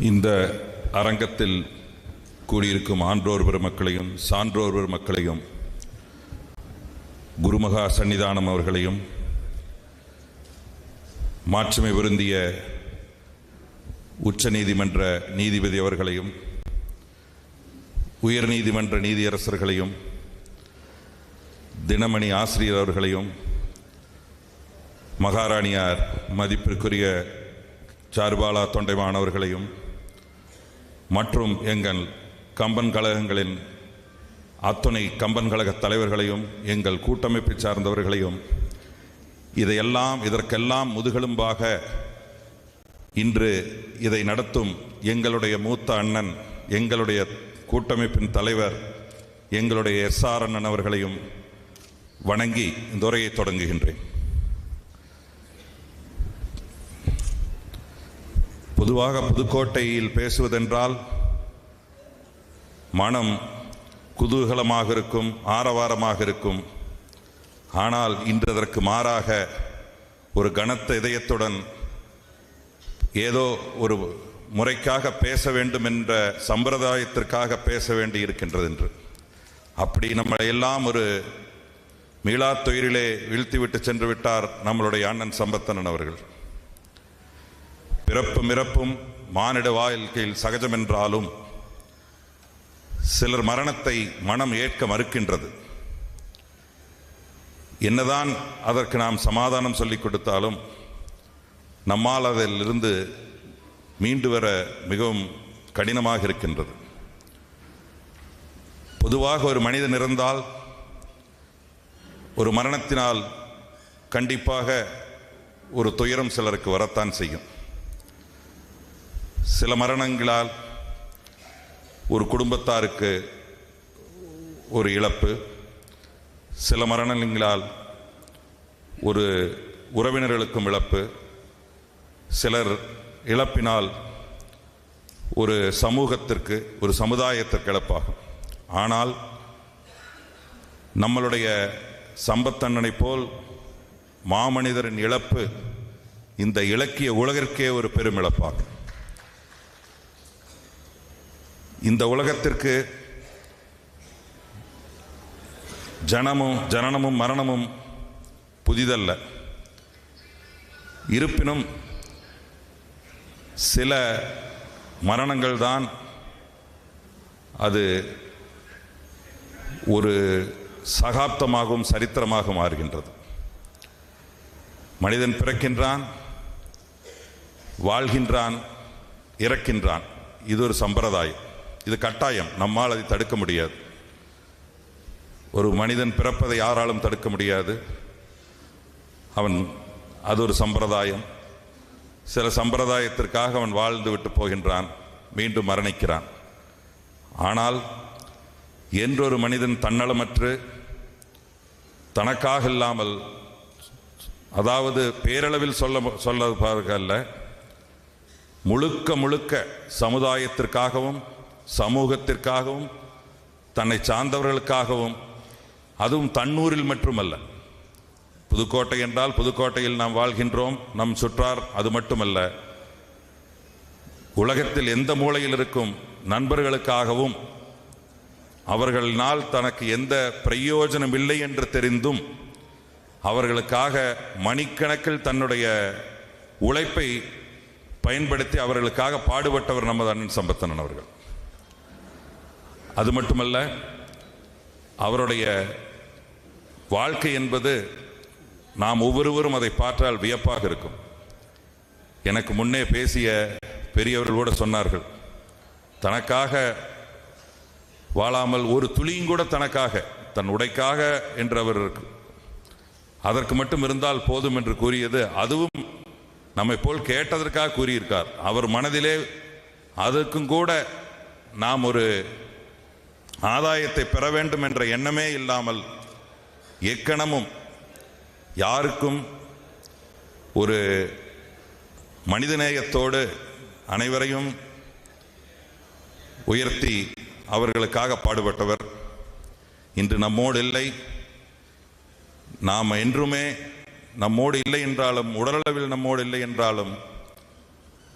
இந்த அரங்கத்தில் கூடியிருக்கும் ஆன்றோர் பெருமக்களையும் சான்றோர் பெருமக்களையும் குருமகா சன்னிதானம் அவர்களையும் மாட்சிமை பொருந்திய உச்சநீதிமன்ற நீதிபதி அவர்களையும் உயர்நீதிமன்ற நீதியரசர்களையும் தினமணி ஆசிரியர் அவர்களையும் மகாராணியார் மதிப்பிற்குரிய சார்பாலா தொண்டைமானவர்களையும் மற்றும் எங்கள் கம்பன் கழகங்களின் அத்துணை கம்பன் கழக தலைவர்களையும் எங்கள் கூட்டமைப்பை சார்ந்தவர்களையும் இதையெல்லாம் இதற்கெல்லாம் முதுகெலும்பாக இன்று இதை நடத்தும் எங்களுடைய மூத்த அண்ணன் எங்களுடைய கூட்டமைப்பின் தலைவர் எங்களுடைய எஸ் ஆர் அண்ணன் அவர்களையும் வணங்கி இந்த உரையை தொடங்குகின்றேன். பொதுவாக புதுக்கோட்டையில் பேசுவதென்றால் மனம் குதூகலமாக இருக்கும் ஆரவாரமாக இருக்கும். ஆனால் இன்று அதற்கு மாறாக ஒரு கனத்த இதயத்துடன் ஏதோ ஒரு முறைக்காக பேச வேண்டும் என்ற சம்பிரதாயத்திற்காக பேச வேண்டி இருக்கின்றது என்று. அப்படி நம்மளை எல்லாம் ஒரு மீளாத்துயிரிலே வீழ்த்திவிட்டு சென்று விட்டார் நம்மளுடைய அண்ணன் சம்பத்தனன் அவர்கள். பிறப்பும் இறப்பும் மானிட வாழ்க்கையில் சகஜம் என்றாலும் சிலர் மரணத்தை மனம் ஏற்க மறுக்கின்றது. என்னதான் அதற்கு நாம் சமாதானம் சொல்லிக் கொடுத்தாலும் நம்மால் அதிலிருந்து மீண்டு வர மிகவும் கடினமாக இருக்கின்றது. பொதுவாக ஒரு மனிதன் இருந்தால் ஒரு மரணத்தினால் கண்டிப்பாக ஒரு துயரம் சிலருக்கு வரத்தான் செய்யும். சில மரணங்களால் ஒரு குடும்பத்தாருக்கு ஒரு இழப்பு சில மரணங்களால் ஒரு உறவினர்களுக்கும் இழப்பு சிலர் இழப்பினால் ஒரு சமூகத்திற்கு ஒரு சமுதாயத்திற்கு இழப்பாகும். ஆனால் நம்மளுடைய சம்பத்தண்ணனை போல் மாமனிதரின் இழப்பு இந்த இலக்கிய உலகிற்கே ஒரு பெரும் இழப்பாகும் இந்த உலகத்திற்கு ஜனமும் ஜனனமும் மரணமும் புதிதல்ல. இருப்பினும் சில மரணங்கள் தான் அது ஒரு சகாப்தமாகவும் சரித்திரமாக மாறுகின்றது. மனிதன் பிறக்கின்றான் வாழ்கின்றான் இறக்கின்றான். இது ஒரு சம்பிரதாயம். இது கட்டாயம். நம்மால் அதை தடுக்க முடியாது. ஒரு மனிதன் பிறப்பதை யாராலும் தடுக்க முடியாது. அவன் அது ஒரு சம்பிரதாயம். சில சம்பிரதாயத்திற்காக அவன் வாழ்ந்து விட்டு போகின்றான். மீண்டும் மரணிக்கிறான். ஆனால் என்றொரு மனிதன் தன்னலமற்று தனக்காக இல்லாமல் அதாவது பேரளவில் சொல்ல சொல்ல அல்ல முழுக்க முழுக்க சமுதாயத்திற்காகவும் சமூகத்திற்காகவும் தன்னை சார்ந்தவர்களுக்காகவும் அதுவும் தன்னூரில் மட்டுமல்ல. புதுக்கோட்டை என்றால் புதுக்கோட்டையில் நாம் வாழ்கின்றோம் நம் சுற்றார் அது மட்டுமல்ல. உலகத்தில் எந்த மூலையில் இருக்கும் நண்பர்களுக்காகவும் அவர்களினால் தனக்கு எந்த பிரயோஜனம் இல்லை என்று தெரிந்தும் அவர்களுக்காக மணிக்கணக்கில் தன்னுடைய உழைப்பை பயன்படுத்தி அவர்களுக்காக பாடுபட்டவர் நமது அண்ணன் சம்பத்தனன் அவர்கள். அது மட்டுமல்ல அவருடைய வாழ்க்கை என்பது நாம் ஒவ்வொருவரும் அதை பார்த்தால் வியப்பாக இருக்கும். எனக்கு முன்னே பேசிய பெரியவர்கள் கூட சொன்னார்கள் தனக்காக வாழாமல் ஒரு துளியும் கூட தனக்காக தன் உடைக்காக என்றவர் இருக்கு. அதற்கு மட்டும் இருந்தால் போதும் என்று கூறியது அதுவும் நம்மை போல் கேட்டதற்காக கூறியிருக்கார். அவர் மனதிலே அதற்கும் கூட நாம் ஒரு ஆதாயத்தை பெற வேண்டும் என்ற எண்ணமே இல்லாமல் எக்கணமும் யாருக்கும் ஒரு மனிதநேயத்தோடு அனைவரையும் உயர்த்தி அவர்களுக்காக பாடுபட்டவர். இன்று நம்மோடு இல்லை. நாம் என்றுமே நம்மோடு இல்லை என்றாலும் உடலளவில் நம்மோடு இல்லை என்றாலும்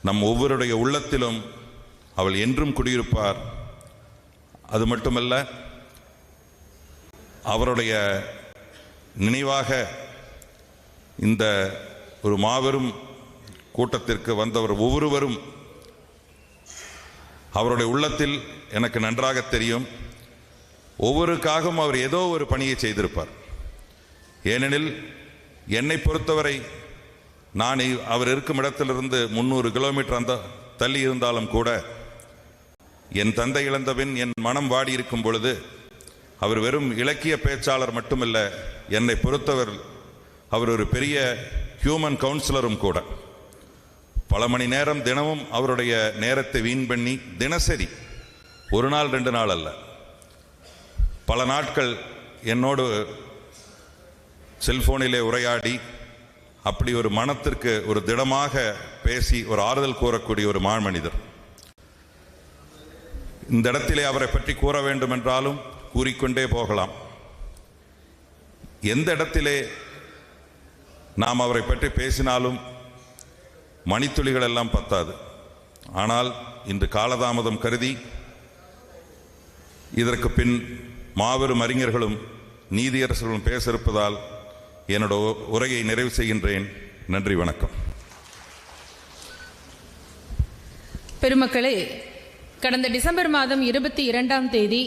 நம் ஒவ்வொருடைய உள்ளத்திலும் அவள் என்றும் குடியிருப்பார். அது மட்டுமல்ல அவருடைய நினைவாக இந்த ஒரு மாபெரும் கூட்டத்திற்கு வந்தவர் ஒவ்வொருவரும் அவருடைய உள்ளத்தில் எனக்கு நன்றாக தெரியும். ஒவ்வொருக்காகவும் அவர் ஏதோ ஒரு பணியை செய்திருப்பார். ஏனெனில் என்னை பொறுத்தவரை நான் அவர் இருக்கும் இடத்திலிருந்து முந்நூறு கிலோமீட்டர் அந்த தள்ளி இருந்தாலும் கூட என் தந்தை இழந்தபின் என் மனம் வாடி இருக்கும் பொழுது அவர் வெறும் இலக்கிய பேச்சாளர் மட்டுமல்ல என்னை பொறுத்தவர் அவர் ஒரு பெரிய ஹியூமன் கவுன்சிலரும் கூட. பல மணி நேரம் தினமும் அவருடைய நேரத்தை வீண் பண்ணி தினசரி ஒரு நாள் ரெண்டு நாள் அல்ல. பல நாட்கள் என்னோடு செல்போனிலே உரையாடி அப்படி ஒரு மனத்திற்கு ஒரு திடமாக பேசி ஒரு ஆறுதல் கூறக்கூடிய ஒரு மாமனிதர் இந்த இடத்திலே அவரை பற்றி கூற வேண்டும் என்றாலும் கூறிக்கொண்டே போகலாம். எந்த இடத்திலே நாம் அவரை பற்றி பேசினாலும் மணித்துளிகள் எல்லாம் பத்தாது. ஆனால் இன்று காலதாமதம் கருதி இதற்கு பின் மாபெரும் அறிஞர்களும் நீதியரசர்களும் பேச இருப்பதால் என்னோட உரையை நிறைவு செய்கின்றேன். நன்றி வணக்கம். பெருமக்களே கடந்த டிசம்பர் மாதம் இருபத்தி இரண்டாம் தேதி